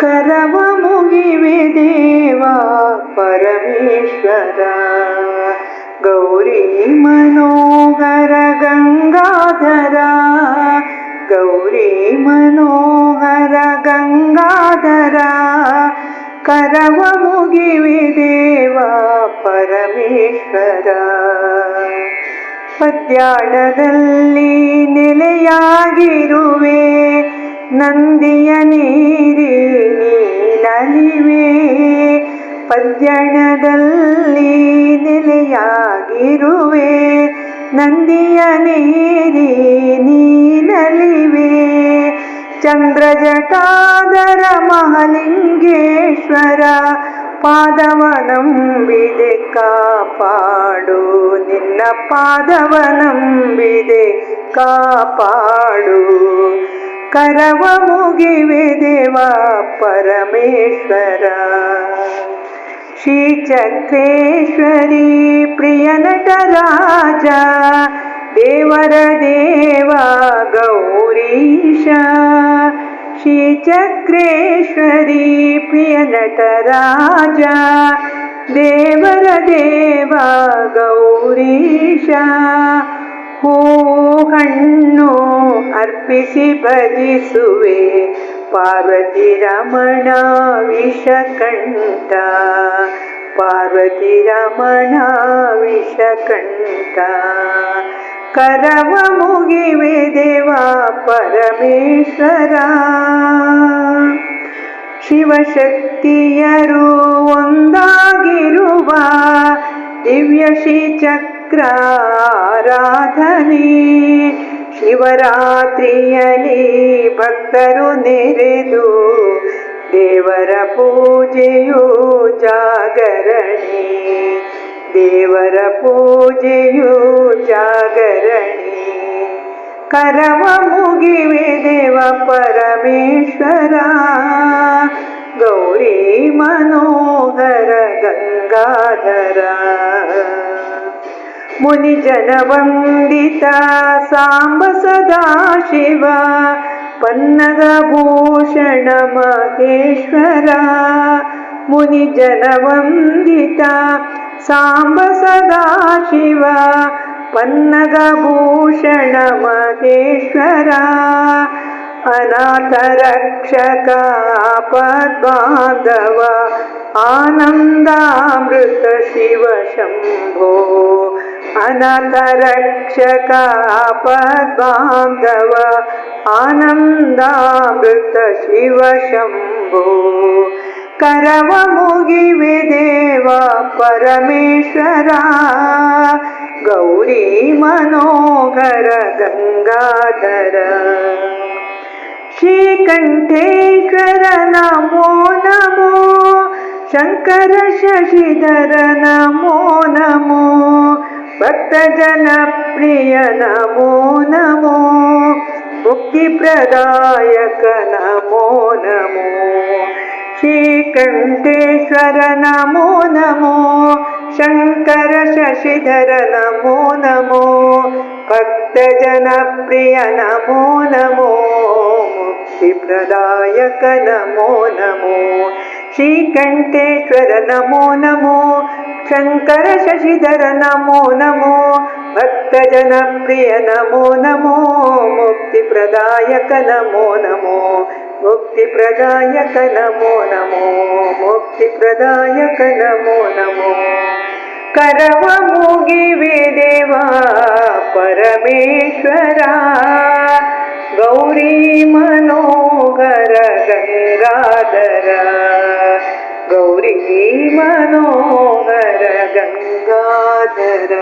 ಕರವ ಮುಗಿವೆ ದೇವಾ ಪರಮೇಶ್ವರ. ಗೌರಿ ಮನೋಹರ ಗಂಗಾಧರ. ಗೌರಿ ಮನೋಹರ ಗಂಗಾಧರ. ಕರವ ಮುಗಿವೆ ದೇವಾ ಪರಮೇಶ್ವರ. ಪದ್ಯಾಡದಲ್ಲಿ ನೆಲೆಯಾಗಿರುವೆ, ನಂದಿಯ ಪದ್ಯಣದಲ್ಲಿ ನೆಲೆಯಾಗಿರುವೆ. ನಂದಿಯ ನೀರಿ ನೀನಲಿವೆ. ಚಂದ್ರಜಟಾಧರ ಮಹಲಿಂಗೇಶ್ವರ, ಪಾದವನಂಬಿದೆ ಕಾಪಾಡು. ನಿನ್ನ ಪಾದವನಂಬಿದೆ ಕಾಪಾಡು. ಕರವ ಮುಗಿವೆ ದೇವ ಪರಮೇಶ್ವರ. ಶ್ರೀಚಕ್ರೇಶ್ವರಿ ಪ್ರಿಯ ನಟರಾಜ ದೇವರ ದೇವ ಗೌರೀಶ ಶ್ರೀಚಕ್ರೇಶ್ವರಿ ಪ್ರಿಯ ನಟರಾಜ ದೇವರ ದೇವ ಗೌರೀಶ ಹೂ ಹಣ್ಣು ಅರ್ಪಿಸಿ ಭಜಿಸುವೆ ಪಾರ್ವತಿ ರಮಣ ವಿಷಕಂಠ ಪಾರ್ವತಿ ರಮಣ ವಿಷಕಂಠ. ಕರವ ಮುಗಿವೆ ದೇವ ಪರಮೇಶ್ವರ. ಶಿವಶಕ್ತಿಯರು ಒಂದಾಗಿರುವ ದಿವ್ಯ ಶ್ರೀಚಕ್ರ ಆರಾಧನೆ. ಶಿವರಾತ್ರಿಯಲ್ಲಿ ಭಕ್ತರು ನೆರೆದು ದೇವರ ಪೂಜೆಯು ಜಾಗರಣಿ. ದೇವರ ಪೂಜೆಯು ಜಾಗರಣಿ. ಕರವ ಮುಗಿವೆ ದೇವ ಪರಮೇಶ್ವರ. ಗೌರಿ ಮನೋಹರ ಗಂಗಾಧರ. ಮುನಿಜನ ವಂದಿತ ಸಾಂಬ ಸದಾ पन्नगभूषण महेश्वरा मुनिजनवन्दिता साम्ब सदा शिव पन्नगभूषण महेश्वरा अनातरक्षका पद्माधव आनन्दामृतशिव शम्भो। ಅನಾಥ ರಕ್ಷಕ ಪದ್ಮಾಧವ ಆನಂದಾಮೃತ ಶಿವ ಶಂಭೋ ಅನಾಥ ರಕ್ಷಕ ಪದ್ಮಾಧವ ಆನಂದಾಮೃತ ಶಿವ ಶಂಭೋ ಕರವ ಮುಗಿವೆ ದೇವ ಪರಮೇಶ್ವರ ಗೌರಿ ಮನೋಹರ ಗಂಗಾಧರ భక్తజనప్రియ నమో నమో ముక్తిప్రదాయక నమో నమో శ్రీకంఠేశ్వర నమో నమో శంకర శశిధర నమో నమో భక్తజనప్రియ నమో నమో ముక్తిప్రదాయక నమో నమో శ్రీకంఠేశ్వర నమో నమో शङ्कर शशिधर नमो नमो भक्तजनप्रिय नमो नमो मुक्तिप्रदायक नमो नमो मुक्तिप्रदायक नमो नमो मुक्तिप्रदायक नमो नमो करवमोगिवे देवा परमेश्वरा गौरी मनोकरगङ्गाधरा ഗൗരി മനോഹര ഗംഗാധര